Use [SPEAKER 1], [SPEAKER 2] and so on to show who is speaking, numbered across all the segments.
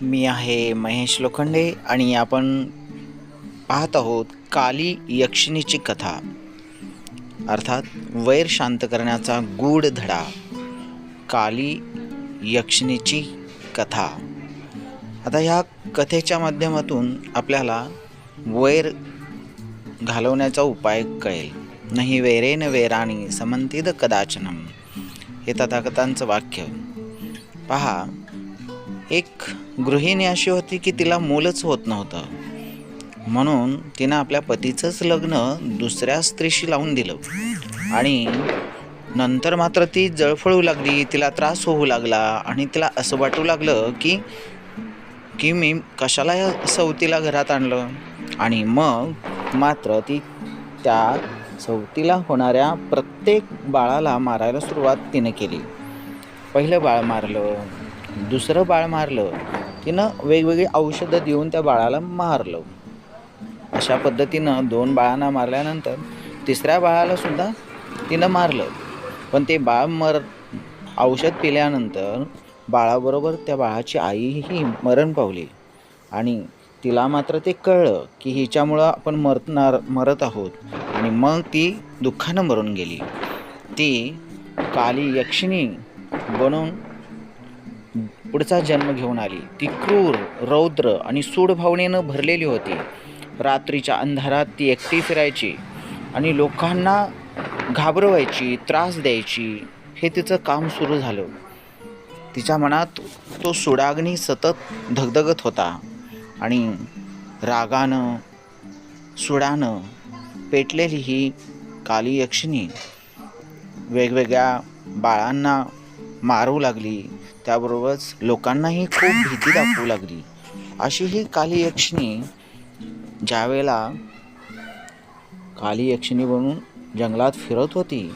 [SPEAKER 1] मी आहे महेश लोखंडे आणि आपण पाहत आहोत काली यक्षिणीची कथा. अर्थात वैर शांत करण्याचा गूढ धडा. काली यक्षिणीची कथा. आता ह्या कथेच्या माध्यमातून आपल्याला वैर घालवण्याचा उपाय कळेल. नाही वैरेन वैराणी समंतिद कदाचनम. हे तथाकथांचं वाक्य. पहा एक गृहिणी अशी होती की तिला मूलच होत नव्हतं. म्हणून तिनं आपल्या पतीचंच लग्न दुसऱ्या स्त्रीशी लावून दिलं. आणि नंतर मात्र ती जळफळू लागली तिला त्रास होऊ लागला आणि तिला असं वाटू लागलं की की मी कशाला या सवतीला घरात आणलं? आणि मग मात्र ती त्या सवतीला होणाऱ्या प्रत्येक बाळाला मारायला सुरुवात तिने केली. पहिलं बाळ मारलं दुसरं बाळ मारलं तिनं वेगवेगळी औषधं देऊन त्या बाळाला मारलं. अशा पद्धतीनं दोन बाळांना मारल्यानंतर तिसऱ्या बाळाला सुद्धा तिनं मारलं. पण ते बाळ मर औषध पिल्यानंतर बाळाबरोबर त्या बाळाची आईही मरण पावली. आणि तिला मात्र ते कळलं की हिच्यामुळं आपण मरणार मरत आहोत. आणि मग ती दुःखानं मरून गेली. ती काली यक्षिणी बनून पुढचा जन्म घेऊन आली. ती क्रूर रौद्र आणि सूड भावनेनं भरलेली होती. रात्रीच्या अंधारात ती एकटी फिरायची आणि लोकांना घाबरवायची त्रास द्यायची हे तिचं काम सुरू झालं. तिच्या मनात तो सुडाग्नी सतत धगधगत होता आणि रागानं सुडानं पेटलेली ही काली यक्षिणी वेगवेगळ्या बाळांना मारू लागली. त्याबरोबरच लोकांनाही खूप भीती दाखवू लागली. अशी ही काली यक्षिणी ज्यावेळेला काली यक्षिणी बनून जंगलात फिरत होती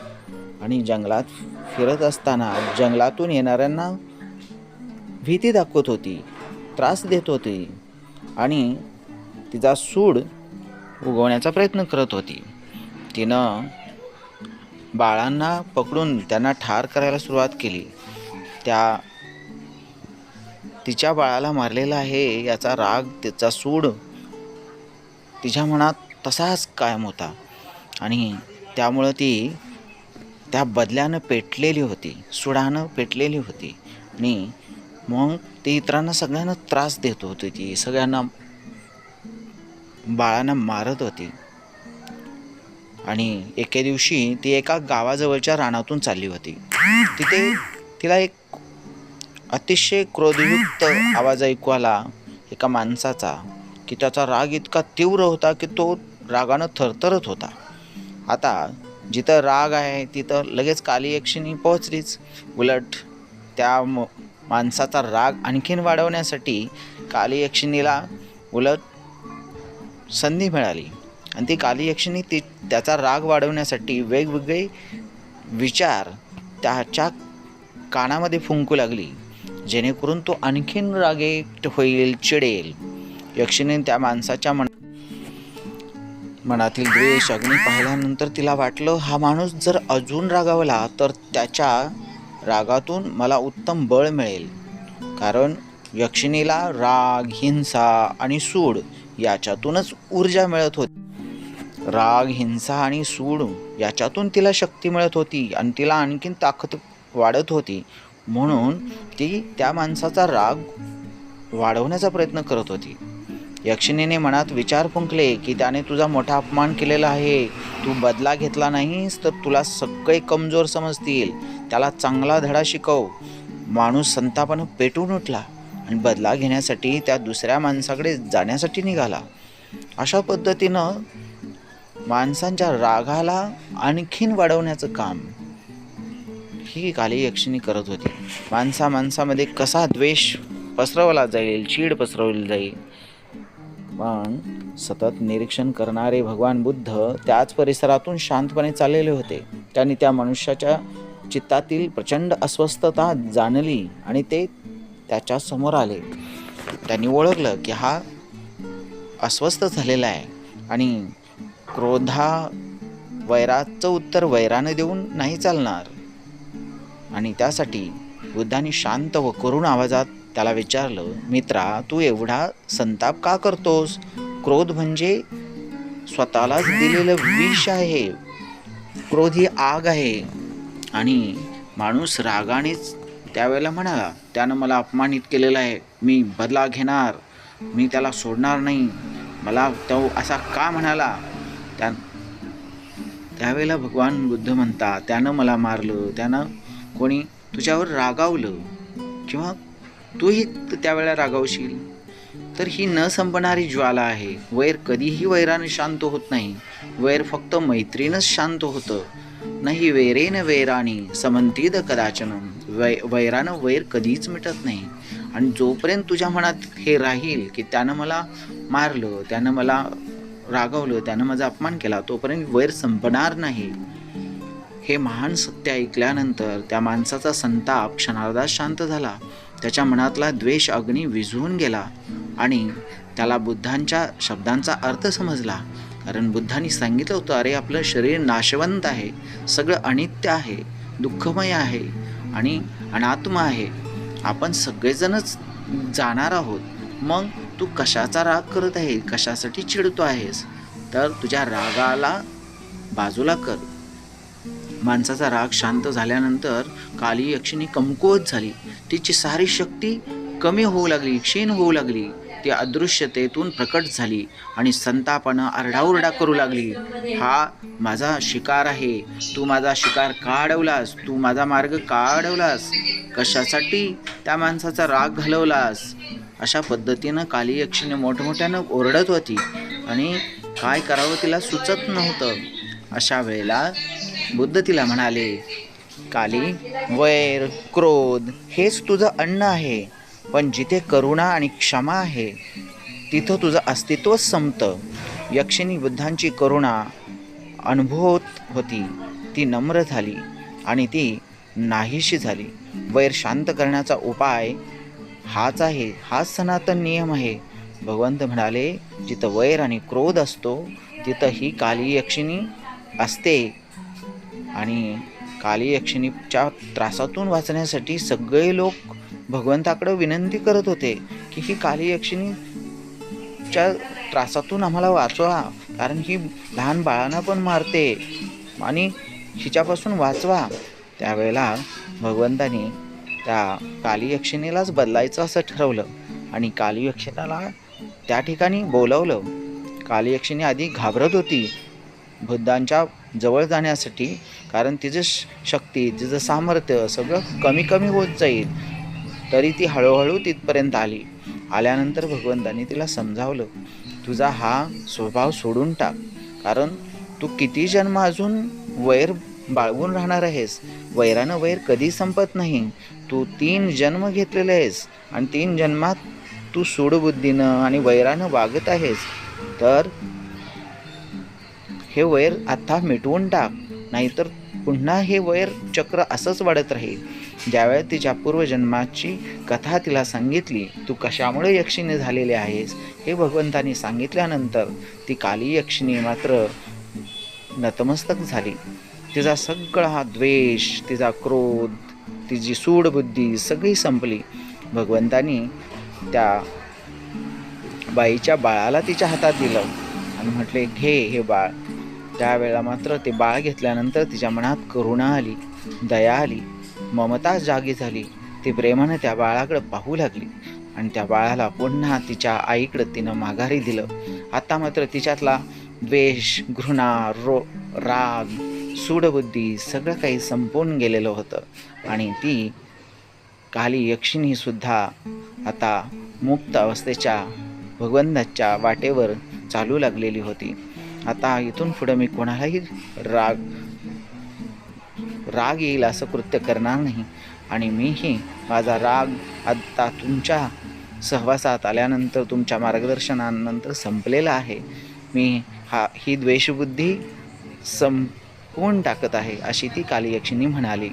[SPEAKER 1] आणि जंगलात फिरत असताना जंगलातून येणाऱ्यांना भीती दाखवत होती त्रास देत होती आणि तिचा सूड उगवण्याचा प्रयत्न करत होती. तिनं बाळांना पकडून त्यांना ठार करायला सुरुवात केली. त्या तिच्या बाळाला मारलेला आहे याचा राग तिचा सूड तिच्या मनात तसाच कायम होता. आणि त्यामुळं ती त्या बदल्यानं पेटलेली होती सुडानं पेटलेली होती. आणि मग ती इतरांना सगळ्यांना त्रास देत होती ती सगळ्यांना बाळांना मारत होती. आणि एके दिवशी ती एका गावाजवळच्या रानातून चालली होती. तिथे तिला एक अतिशय क्रोधयुक्त आवाज ऐकू आला. एका माणसाचा. की त्याचा राग इतका तीव्र होता की तो रागानं थरथरत होता. आता जिथं राग आहे तिथं लगेच काली यक्षिणी पोहोचलीच. उलट त्या म माणसाचा राग आणखीन वाढवण्यासाठी काली यक्षिणीला उलट संधी मिळाली. आणि ती काली यक्षिणी ती त्याचा राग वाढवण्यासाठी वेगवेगळे विचार त्याच्या कानामध्ये फुंकू लागली. जेणेकरून तो आणखीन रागेट होईल चिडेल. यक्षिणी त्या माणसाच्या मन मनातील द्वेष अग्नी पाहिल्यानंतर तिला वाटलं हा माणूस जर अजून रागावला तर त्याच्या रागातून मला उत्तम बळ मिळेल. कारण यक्षिणीला राग हिंसा आणि सूड याच्यातूनच ऊर्जा मिळत होती. राग हिंसा आणि सूड याच्यातून तिला शक्ती मिळत होती आणि तिला आणखीन ताकद वाढत होती. म्हणून ती त्या माणसाचा राग वाढवण्याचा प्रयत्न करत होती. यक्षिणीने मनात विचार फुंकले की त्याने तुझा मोठा अपमान केलेला आहे. तू बदला घेतला नाहीस तर तुला सगळे कमजोर समजतील. त्याला चांगला धडा शिकव. माणूस संतापानं पेटून उठला आणि बदला घेण्यासाठी त्या दुसऱ्या माणसाकडे जाण्यासाठी निघाला. अशा पद्धतीनं माणसांच्या रागाला आणखीन वाढवण्याचं काम ही काली यक्षिणी करत होती. माणसा माणसामध्ये कसा द्वेष पसरवला जाईल चीड पसरवली जाईल. पण सतत निरीक्षण करणारे भगवान बुद्ध त्याच परिसरातून शांतपणे चाललेले होते. त्यांनी त्या मनुष्याच्या चित्तातील प्रचंड अस्वस्थता जाणली आणि ते त्याच्यासमोर आले. त्यांनी ओळखलं की हा अस्वस्थ झालेला आहे आणि क्रोधा वैराचं उत्तर वैरानं देऊन नाही चालणार. आणि त्यासाठी बुद्धाने शांत व करुण आवाजात त्याला विचारलं मित्रा तू एवढा संताप का करतोस? क्रोध म्हणजे स्वतःलाच दिलेलं विष आहे. क्रोध ही आग आहे. आणि माणूस रागानेच त्यावेळेला म्हणाला त्यानं मला अपमानित केलेलं आहे. मी बदला घेणार. मी त्याला सोडणार नाही. मला तो असा का म्हणाला? त्या त्यावेळेला भगवान बुद्ध म्हणतात त्यानं मला मारलं. त्यानं कोणी तुझ्यावर रागावलं किंवा तूही त्यावेळेला रागावशील तर ही न संपणारी ज्वाला आहे. वैर कधीही वैरानं शांत होत नाही. वैर फक्त मैत्रीनंच शांत होतं. नाही वैरेन वैराणी समंतीद कदाचन. वै वैरानं वैर कधीच मिटत नाही. आणि जोपर्यंत तुझ्या मनात हे राहील की त्यानं मला मारलं त्यानं मला रागवलं त्यानं माझा अपमान केला तोपर्यंत वैर संपणार नाही. हे महान सत्य ऐकल्यानंतर त्या माणसाचा संताप क्षणार्धात शांत झाला. त्याच्या मनातला द्वेष अग्नी विझवून गेला आणि त्याला बुद्धांच्या शब्दांचा अर्थ समजला. कारण बुद्धांनी सांगितलं होतं अरे आपलं शरीर नाशवंत आहे सगळं अनित्य आहे दुःखमय आहे आणि अनात्म आहे. आपण सगळेजणच जाणार आहोत. मग तू कशाचा राग करत आहे? कशासाठी चिडतो आहेस? तर तुझ्या रागाला बाजूला कर. माणसाचा राग शांत झाल्यानंतर काली यक्षिणी कमकुवत झाली. तिची सारी शक्ती कमी होऊ लागली क्षीण होऊ लागली. ती अदृश्यतेतून प्रकट झाली आणि संतापानं आरडाओरडा करू लागली. हा माझा शिकार आहे. तू माझा शिकार का अडवलास तू माझा मार्ग का अडवलास कशासाठी त्या माणसाचा राग घालवलास? अशा पद्धतीनं काली यक्षिणी मोठमोठ्यानं ओरडत होती आणि काय करावं तिला सुचत नव्हतं. अशा वेळेला बुद्ध तिला म्हणाले काली वैर क्रोध हेच तुझं अन्न आहे पण जिथे करुणा आणि क्षमा आहे तिथं तुझं अस्तित्व संपतं. यक्षिणी बुद्धांची करुणा अनुभवत होती. ती नम्र झाली आणि ती नाहीशी झाली. वैर शांत करण्याचा उपाय हाच आहे. हाच सनातन नियम आहे. भगवंत म्हणाले जिथं वैर आणि क्रोध असतो तिथं ही काली यक्षिणी असते. आणि काली यक्षिणीच्या त्रासातून वाचण्यासाठी सगळे लोक भगवंताकडे विनंती करत होते की ही काली यक्षिणीच्या त्रासातून आम्हाला वाचवा कारण ही लहान बाळांना पण मारते आणि हिच्यापासून वाचवा. त्यावेळेला भगवंतानी त्या काली यक्षिणीलाच बदलायचं असं ठरवलं आणि काली यक्षिणाला त्या ठिकाणी बोलवलं. काली यक्षिणी आधी घाबरत होती. बुद्धांच्या जवळ जाण्यासाठी कारण तिचं श- शक्ती तिचं सामर्थ्य सगळं कमी कमी होत जाईल तरी ती हळूहळू तिथपर्यंत आली. आल्यानंतर भगवंतानी तिला समजावलं तुझा हा स्वभाव सोडून टाक कारण तू किती जन्म अजून वैर बाळगून राहणार आहेस. वैरानं वैर कधी संपत नाही. तू तीन जन्म घेतलेले आहेस आणि तीन जन्मात तू सूडबुद्धीनं आणि वैरानं वागत आहेस. तर हे वैर आत्ता मिटवून टाक नाहीतर पुन्हा हे वैर चक्र असंच वाढत राहील. ज्यावेळेस तिच्या पूर्वजन्माची कथा तिला सांगितली तू कशामुळे यक्षिणी झालेली आहेस हे भगवंतानी सांगितल्यानंतर ती काली यक्षिणी मात्र नतमस्तक झाली. तिचा सगळा हा द्वेष तिचा क्रोध तिची सूडबुद्धी सगळी संपली. भगवंतानी त्या बाईच्या बाळाला तिच्या हातात दिलं आणि म्हटले घे हे बाळ. त्यावेळेला मात्र ते बाळ घेतल्यानंतर तिच्या मनात करुणा आली दया आली ममता जागी झाली. ती प्रेमानं त्या बाळाकडे पाहू लागली आणि त्या बाळाला पुन्हा तिच्या आईकडं तिनं माघारी दिलं. आता मात्र तिच्यातला द्वेष घृणा रो राग सूडबुद्धी सगळं काही संपून गेलेलं होतं आणि ती काली यक्षिणीसुद्धा आता मुक्त अवस्थेच्या भगवंताच्या वाटेवर चालू लागलेली होती. आता इथून पुढं मी कोणालाही राग राग येईल असं कृत्य करणार नाही. आणि मीही माझा राग आत्ता तुमच्या सहवासात आल्यानंतर तुमच्या मार्गदर्शनानंतर संपलेला आहे. मी हा ही द्वेषबुद्धी संपवून टाकत आहे अशी ती कालीयक्षिणी म्हणाली.